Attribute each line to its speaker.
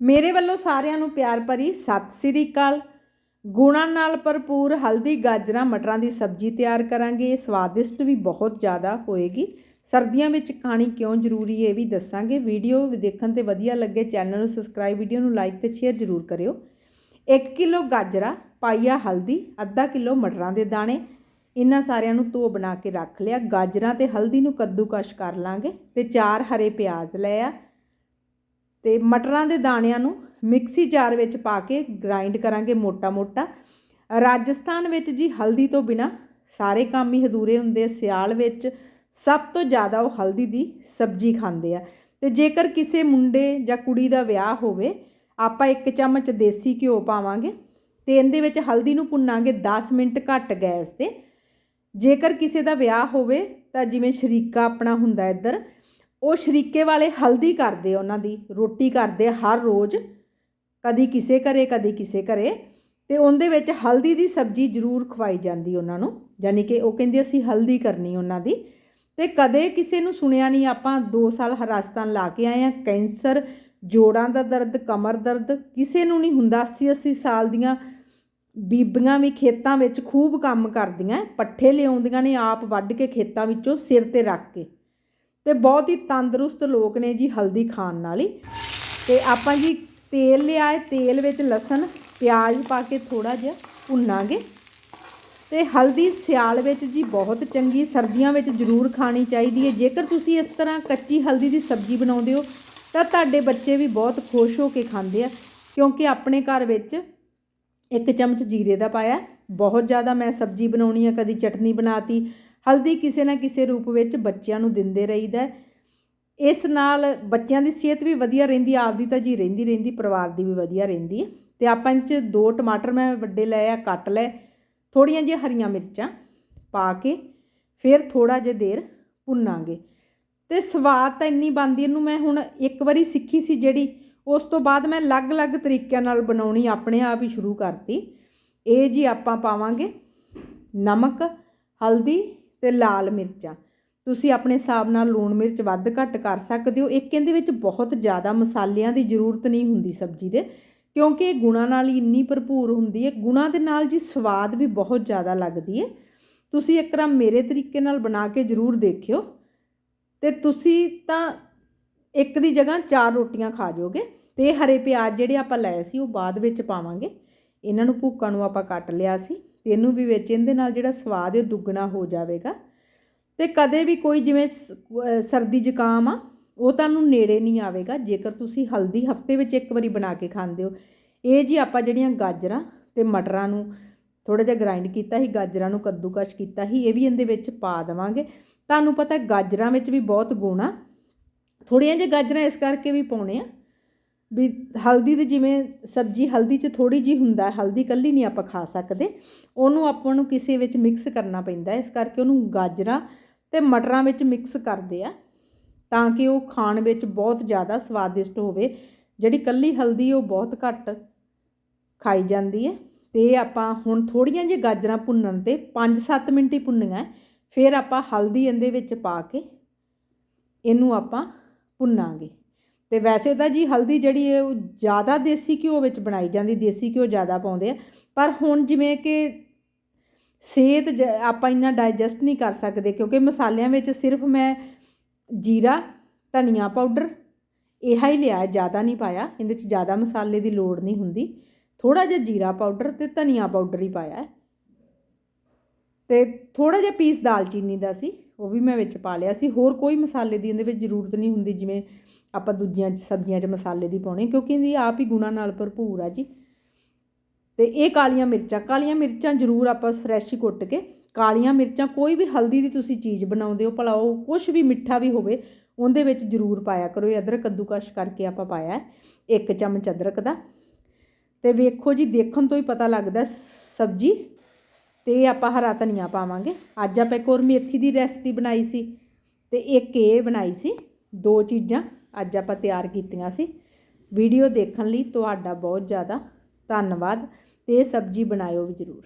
Speaker 1: ਮੇਰੇ ਵੱਲੋਂ ਸਾਰਿਆਂ ਨੂੰ ਪਿਆਰ ਭਰੀ ਸਤਿ ਸ੍ਰੀ ਅਕਾਲ। ਗੁਣਾਂ ਨਾਲ ਭਰਪੂਰ ਹਲਦੀ, ਗਾਜਰਾਂ, ਮਟਰਾਂ ਦੀ ਸਬਜ਼ੀ ਤਿਆਰ ਕਰਾਂਗੇ। ਇਹ ਸਵਾਦਿਸ਼ਟ ਵੀ ਬਹੁਤ ਜ਼ਿਆਦਾ ਹੋਏਗੀ। ਸਰਦੀਆਂ ਵਿੱਚ ਖਾਣੀ ਕਿਉਂ ਜ਼ਰੂਰੀ ਹੈ ਇਹ ਵੀ ਦੱਸਾਂਗੇ। ਵੀਡੀਓ ਦੇਖਣ ਤੇ ਵਧੀਆ ਲੱਗੇ, ਚੈਨਲ ਨੂੰ ਸਬਸਕ੍ਰਾਈਬ ਵੀਡੀਓ ਨੂੰ ਲਾਈਕ ਤੇ ਸ਼ੇਅਰ ਜ਼ਰੂਰ ਕਰਿਓ। 1 ਕਿਲੋ ਗਾਜਰਾਂ ਪਾਈਆ ਹਲਦੀ, ਅੱਧਾ ਕਿਲੋ ਮਟਰਾਂ ਦੇ ਦਾਣੇ। ਇਹਨਾਂ ਸਾਰਿਆਂ ਨੂੰ ਧੋ ਬਣਾ ਕੇ ਰੱਖ ਲਿਆ। ਗਾਜਰਾਂ ਤੇ ਹਲਦੀ ਨੂੰ ਕੱਦੂਕਸ਼ ਕਰ ਲਾਂਗੇ ਤੇ ਚਾਰ ਹਰੇ ਪਿਆਜ਼ ਲਏ ਆ। ਤੇ ਮਟਰਾਂ ਦੇ ਦਾਣਿਆਂ ਨੂੰ ਮਿਕਸੀ ਜਾਰ ਵਿੱਚ ਪਾ ਕੇ ਗ੍ਰਾਈਂਡ ਕਰਾਂਗੇ ਮੋਟਾ-ਮੋਟਾ ਰਾਜਸਥਾਨ ਵਿੱਚ ਜੀ ਹਲਦੀ ਤੋਂ ਬਿਨਾ ਸਾਰੇ ਕੰਮ ਹੀ ਅਧੂਰੇ ਹੁੰਦੇ ਸਿਆਲ ਵਿੱਚ ਸਭ ਤੋਂ ਜ਼ਿਆਦਾ ਉਹ ਹਲਦੀ ਦੀ ਸਬਜ਼ੀ ਖਾਂਦੇ ਆ। ਤੇ ਜੇਕਰ ਕਿਸੇ ਮੁੰਡੇ ਜਾਂ ਕੁੜੀ ਦਾ ਵਿਆਹ ਹੋਵੇ, ਆਪਾਂ ਇੱਕ ਚਮਚ ਦੇਸੀ ਘਿਓ ਪਾਵਾਂਗੇ ਤੇ ਇਹਦੇ ਵਿੱਚ ਹਲਦੀ ਨੂੰ ਭੁੰਨਾਂਗੇ 10 ਮਿੰਟ ਘੱਟ ਗੈਸ ਤੇ। ਜੇਕਰ ਕਿਸੇ ਦਾ ਵਿਆਹ ਹੋਵੇ ਤਾਂ ਜਿਵੇਂ ਸ਼ਰੀਕਾ ਆਪਣਾ ਹੁੰਦਾ ਇੱਧਰ ਉਹ ਸ਼ਰੀਕੇ ਵਾਲੇ ਹਲਦੀ ਕਰਦੇ ਉਹਨਾਂ ਦੀ, ਰੋਟੀ ਕਰਦੇ ਹਰ ਰੋਜ਼, ਕਦੀ ਕਿਸੇ ਘਰੇ, ਕਦੀ ਕਿਸੇ ਘਰੇ, ਤੇ ਉਹਦੇ ਵਿੱਚ ਹਲਦੀ ਦੀ ਸਬਜ਼ੀ ਜ਼ਰੂਰ ਖਵਾਈ ਜਾਂਦੀ ਉਹਨਾਂ ਨੂੰ ਯਾਨੀ ਕਿ ਉਹ ਕਹਿੰਦੇ ਅਸੀਂ ਹਲਦੀ ਕਰਨੀ ਉਹਨਾਂ ਦੀ, ਤੇ ਕਦੇ ਕਿਸੇ ਨੂੰ ਸੁਣਿਆ ਨਹੀਂ ਆਪਾਂ 2 ਸਾਲ ਰਾਜਸਥਾਨ ਲਾ ਕੇ ਆਏ ਆ, ਕੈਂਸਰ, ਜੋੜਾਂ ਦਾ ਦਰਦ, ਕਮਰ ਦਰਦ, ਕਿਸੇ ਨੂੰ ਨਹੀਂ ਹੁੰਦਾ 80 80 ਸਾਲ ਦੀਆਂ ਬੀਬੀਆਂ ਵੀ ਖੇਤਾਂ ਵਿੱਚ ਖੂਬ ਕੰਮ ਕਰਦੀਆਂ, ਪੱਠੇ ਲਿਆਉਂਦੀਆਂ ਨੇ, ਆਪ ਵੱਢ ਕੇ ਖੇਤਾਂ ਵਿੱਚੋਂ ਸਿਰ ਤੇ ਰੱਖ ਕੇ। ਤੇ ਬਹੁਤ ਹੀ ਤੰਦਰੁਸਤ ਲੋਕ ਨੇ ਜੀ ਹਲਦੀ ਖਾਣ ਨਾਲ ਹੀ। ਤੇ ਆਪਾਂ ਜੀ ਤੇਲ ਲਿਆਏ, ਤੇਲ ਵਿੱਚ ਲਸਣ, ਪਿਆਜ਼ ਪਾ ਕੇ ਥੋੜਾ ਜਿਹਾ ਭੁੰਨਾਂਗੇ। ਤੇ ਹਲਦੀ ਸਿਆਲ ਵਿੱਚ ਜੀ ਬਹੁਤ ਚੰਗੀ ਸਰਦੀਆਂ ਵਿੱਚ ਜ਼ਰੂਰ ਖਾਣੀ ਚਾਹੀਦੀ ਹੈ। ਜੇਕਰ ਤੁਸੀਂ ਇਸ ਤਰ੍ਹਾਂ ਕੱਚੀ ਹਲਦੀ ਦੀ ਸਬਜ਼ੀ ਬਣਾਉਂਦੇ ਹੋ, ਤਾਂ ਤੁਹਾਡੇ ਬੱਚੇ ਵੀ ਬਹੁਤ ਖੁਸ਼ ਹੋ ਕੇ ਖਾਂਦੇ ਆ, ਕਿਉਂਕਿ ਆਪਣੇ ਘਰ ਵਿੱਚ ਇੱਕ ਚਮਚ ਜੀਰੇ ਦਾ ਪਾਇਆ। ਬਹੁਤ ਜ਼ਿਆਦਾ ਮੈਂ ਸਬਜ਼ੀ ਬਣਾਉਣੀ ਆ, ਕਦੀ ਚਟਨੀ ਬਣਾਤੀ ਹਲਦੀ ਕਿਸੇ ਨਾ ਕਿਸੇ ਰੂਪ ਵਿੱਚ ਬੱਚਿਆਂ ਨੂੰ ਦਿੰਦੇ ਰਹੀਦਾ ਇਸ ਨਾਲ ਬੱਚਿਆਂ ਦੀ ਸਿਹਤ ਵੀ ਵਧੀਆ ਰਹਿੰਦੀ, ਆਪਦੀ ਤਾਂ ਜੀ ਰਹਿੰਦੀ ਰਹਿੰਦੀ, ਪਰਿਵਾਰ ਦੀ ਵੀ ਵਧੀਆ ਰਹਿੰਦੀ ਹੈ। ਤੇ ਆਪਾਂ ਇਹ 'ਚ ਦੋ ਟਮਾਟਰ ਮੈਂ ਵੱਡੇ ਲਏ ਆ, ਕੱਟ ਲਏ ਥੋੜੀਆਂ ਜਿਹੀਆਂ ਹਰੀਆਂ ਮਿਰਚਾਂ ਪਾ ਕੇ ਫਿਰ ਥੋੜਾ ਜਿਹਾ ਦੇਰ ਭੁੰਨਾਂਗੇ। ਤੇ ਸਵਾਦ ਤਾਂ ਇੰਨੀ ਬਣਦੀ ਇਹਨੂੰ ਮੈਂ ਹੁਣ ਇੱਕ ਵਾਰੀ ਸਿੱਖੀ ਸੀ ਜਿਹੜੀ, ਉਸ ਤੋਂ ਬਾਅਦ ਮੈਂ ਅਲੱਗ-ਅਲੱਗ ਤਰੀਕਿਆਂ ਨਾਲ ਬਣਾਉਣੀ ਆਪਣੇ ਆਪ ਹੀ ਸ਼ੁਰੂ ਕਰਤੀ। ਇਹ ਜੀ ਆਪਾਂ ਪਾਵਾਂਗੇ ਨਮਕ, ਹਲਦੀ ਤੇ ਲਾਲ ਮਿਰਚਾਂ। ਤੁਸੀਂ ਆਪਣੇ ਹਿਸਾਬ ਨਾਲ ਲੂਣ ਮਿਰਚ ਵੱਧ ਘੱਟ ਕਰ ਸਕਦੇ ਹੋ। ਇੱਕ ਇਹਦੇ ਵਿੱਚ ਬਹੁਤ ਜ਼ਿਆਦਾ ਮਸਾਲਿਆਂ ਦੀ ਜ਼ਰੂਰਤ ਨਹੀਂ ਹੁੰਦੀ ਸਬਜ਼ੀ ਦੇ, ਕਿਉਂਕਿ ਇਹ ਗੁਣਾਂ ਨਾਲ ਹੀ ਇੰਨੀ ਭਰਪੂਰ ਹੁੰਦੀ ਹੈ। ਗੁਣਾਂ ਦੇ ਨਾਲ ਜੀ ਸਵਾਦ ਵੀ ਬਹੁਤ ਜ਼ਿਆਦਾ ਲੱਗਦੀ ਹੈ। ਤੁਸੀਂ ਇੱਕ ਵਾਰ ਮੇਰੇ ਤਰੀਕੇ ਨਾਲ ਬਣਾ ਕੇ ਜ਼ਰੂਰ ਦੇਖਿਓ। ਤੇ ਤੁਸੀਂ ਤਾਂ ਇੱਕ ਦੀ ਜਗ੍ਹਾ ਚਾਰ ਰੋਟੀਆਂ ਖਾ ਜਾਓਗੇ ਤੇ ਹਰੇ ਪਿਆਜ਼ ਜਿਹੜੇ ਆਪਾਂ ਲਏ ਸੀ ਉਹ ਬਾਅਦ ਵਿੱਚ ਪਾਵਾਂਗੇ। ਇਹਨਾਂ ਨੂੰ ਭੁੱਕਾਂ ਨੂੰ ਆਪਾਂ ਕੱਟ ਲਿਆ ਸੀ। ਤੇ ਇਹਨੂੰ ਵੀ ਵਿੱਚ, ਇਹਦੇ ਨਾਲ ਜਿਹੜਾ ਸਵਾਦ ਹੈ ਦੁੱਗਣਾ ਹੋ ਜਾਵੇਗਾ। ਤੇ ਕਦੇ ਵੀ ਕੋਈ ਜਿਵੇਂ ਸਰਦੀ ਜ਼ੁਕਾਮ ਆ, ਉਹ ਤੁਹਾਨੂੰ ਨੇੜੇ ਨਹੀਂ ਆਵੇਗਾ। ਜੇਕਰ ਤੁਸੀਂ ਹਲਦੀ ਹਫ਼ਤੇ ਵਿੱਚ ਇੱਕ ਵਾਰੀ ਬਣਾ ਕੇ ਖਾਂਦੇ ਹੋ, ਇਹ ਜੀ ਆਪਾਂ ਜਿਹੜੀਆਂ ਗਾਜਰਾਂ ਤੇ ਮਟਰਾਂ ਨੂੰ ਥੋੜਾ ਜਿਹਾ ਗ੍ਰਾਈਂਡ ਕੀਤਾ ਸੀ, ਗਾਜਰਾਂ ਨੂੰ ਕੱਦੂਕਸ਼ ਕੀਤਾ ਸੀ, ਇਹ ਵੀ ਇਹਦੇ ਵਿੱਚ ਪਾ ਦੇਵਾਂਗੇ। ਤੁਹਾਨੂੰ ਪਤਾ ਗਾਜਰਾਂ ਵਿੱਚ ਵੀ ਬਹੁਤ ਗੁਣ ਆ। ਥੋੜੀਆਂ ਜਿਹੀਆਂ ਗਾਜਰਾਂ ਇਸ ਕਰਕੇ ਵੀ ਪਾਉਣੇ ਆ ਵੀ ਹਲਦੀ ਦੀ ਜਿਵੇਂ ਸਬਜ਼ੀ ਹਲਦੀ 'ਚ ਥੋੜੀ ਜੀ ਹੁੰਦਾ, ਹਲਦੀ ਕੱਲੀ ਨਹੀਂ ਆਪਾਂ ਖਾ ਸਕਦੇ, ਉਹਨੂੰ ਆਪਾਂ ਨੂੰ ਕਿਸੇ ਵਿੱਚ ਮਿਕਸ ਕਰਨਾ ਪੈਂਦਾ ਇਸ ਕਰਕੇ ਉਹਨੂੰ ਗਾਜਰਾਂ ਤੇ ਮਟਰਾਂ ਵਿੱਚ ਮਿਕਸ ਕਰਦੇ ਆ, ਤਾਂ ਕਿ ਉਹ ਖਾਣ ਵਿੱਚ ਬਹੁਤ ਜ਼ਿਆਦਾ ਸਵਾਦਿਸ਼ਟ ਹੋਵੇ। ਜਿਹੜੀ ਕੱਲੀ ਹਲਦੀ ਉਹ ਬਹੁਤ ਘੱਟ ਖਾਈ ਜਾਂਦੀ ਹੈ। ਤੇ ਆਪਾਂ ਹੁਣ ਥੋੜੀਆਂ ਜਿਹੀਆਂ ਗਾਜਰਾਂ ਭੁੰਨਣ ਤੇ 5-7 ਮਿੰਟ ਹੀ ਭੁੰਨੀਆਂ ਫਿਰ ਆਪਾਂ ਹਲਦੀ ਇਹਦੇ ਵਿੱਚ ਪਾ ਕੇ ਇਹਨੂੰ ਆਪਾਂ ਭੁੰਨਾਂਗੇ। ਅਤੇ ਵੈਸੇ ਤਾਂ ਜੀ ਹਲਦੀ ਜਿਹੜੀ ਹੈ ਉਹ ਜ਼ਿਆਦਾ ਦੇਸੀ ਘਿਓ ਵਿੱਚ ਬਣਾਈ ਜਾਂਦੀ, ਦੇਸੀ ਘਿਓ ਜ਼ਿਆਦਾ ਪਾਉਂਦੇ ਆ। ਪਰ ਹੁਣ ਜਿਵੇਂ ਕਿ ਸਿਹਤ ਆਪਾਂ ਇੰਨਾ ਡਾਈਜੈਸਟ ਨਹੀਂ ਕਰ ਸਕਦੇ ਕਿਉਂਕਿ ਮਸਾਲਿਆਂ ਵਿੱਚ ਸਿਰਫ ਮੈਂ ਜੀਰਾ, ਧਨੀਆ ਪਾਊਡਰ ਇਹ ਹੀ ਲਿਆ, ਜ਼ਿਆਦਾ ਨਹੀਂ ਪਾਇਆ। ਇਹਦੇ 'ਚ ਜ਼ਿਆਦਾ ਮਸਾਲੇ ਦੀ ਲੋੜ ਨਹੀਂ ਹੁੰਦੀ। ਥੋੜਾ ਜਿਹਾ ਜੀਰਾ ਪਾਊਡਰ ਤੇ ਧਨੀਆ ਪਾਊਡਰ ਹੀ ਪਾਇਆ ਤੇ ਥੋੜਾ ਜਿਹਾ ਪੀਸ ਦਾਲਚੀਨੀ ਦਾ ਸੀ। ਉਹ ਵੀ ਮੈਂ ਵਿੱਚ ਪਾ ਲਿਆ ਸੀ। ਹੋਰ ਕੋਈ ਮਸਾਲੇ ਦੀ ਇਹਦੇ ਵਿੱਚ ਜ਼ਰੂਰਤ ਨਹੀਂ ਹੁੰਦੀ, ਜਿਵੇਂ ਆਪਾਂ ਦੂਜੀਆਂ ਸਬਜ਼ੀਆਂ 'ਚ ਮਸਾਲੇ ਦੀ ਪਾਉਣੀ, ਕਿਉਂਕਿ ਇਹਦੀ ਆਪ ਹੀ ਗੁਣਾ ਨਾਲ ਭਰਪੂਰ ਆ ਜੀ। ਤੇ ਇਹ ਕਾਲੀਆਂ ਮਿਰਚਾਂ ਕਾਲੀਆਂ ਮਿਰਚਾਂ ਜ਼ਰੂਰ ਆਪਾਂ ਫਰੈਸ਼ ਹੀ ਕੁੱਟ ਕੇ, ਕਾਲੀਆਂ ਮਿਰਚਾਂ ਕੋਈ ਵੀ ਹਲਦੀ ਦੀ ਤੁਸੀਂ ਚੀਜ਼ ਬਣਾਉਂਦੇ ਹੋ, ਭਲਾ ਉਹ ਕੁਝ ਵੀ ਮਿੱਠਾ ਵੀ ਹੋਵੇ, ਉਹਦੇ ਵਿੱਚ ਜ਼ਰੂਰ ਪਾਇਆ ਕਰੋ। ਇਹ ਅਦਰਕ ਕੱਦੂਕਸ਼ ਕਰਕੇ ਆਪਾਂ ਪਾਇਆ ਇੱਕ ਚਮਚ ਅਦਰਕ ਦਾ। ਤੇ ਵੇਖੋ ਜੀ, ਦੇਖਣ ਤੋਂ ਹੀ ਪਤਾ ਲੱਗਦਾ, ਸਬਜ਼ੀ ਤੇ ਆਪਾਂ ਹਰਾ ਧਨੀਆ ਪਾਵਾਂਗੇ। ਅੱਜ ਆਪਾਂ ਇੱਕ ਹੋਰ ਮੇਥੀ ਦੀ ਰੈਸਪੀ ਬਣਾਈ ਸੀ ਤੇ ਇੱਕ ਇਹ ਬਣਾਈ ਸੀ, ਦੋ ਚੀਜ਼ਾਂ ਅੱਜ ਆਪਾਂ ਤਿਆਰ ਕੀਤੀਆਂ ਸੀ। ਵੀਡੀਓ ਦੇਖਣ ਲਈ ਤੁਹਾਡਾ ਬਹੁਤ ਜ਼ਿਆਦਾ ਧੰਨਵਾਦ ਤੇ ਇਹ ਸਬਜ਼ੀ ਬਣਾਇਓ ਵੀ ਜ਼ਰੂਰ।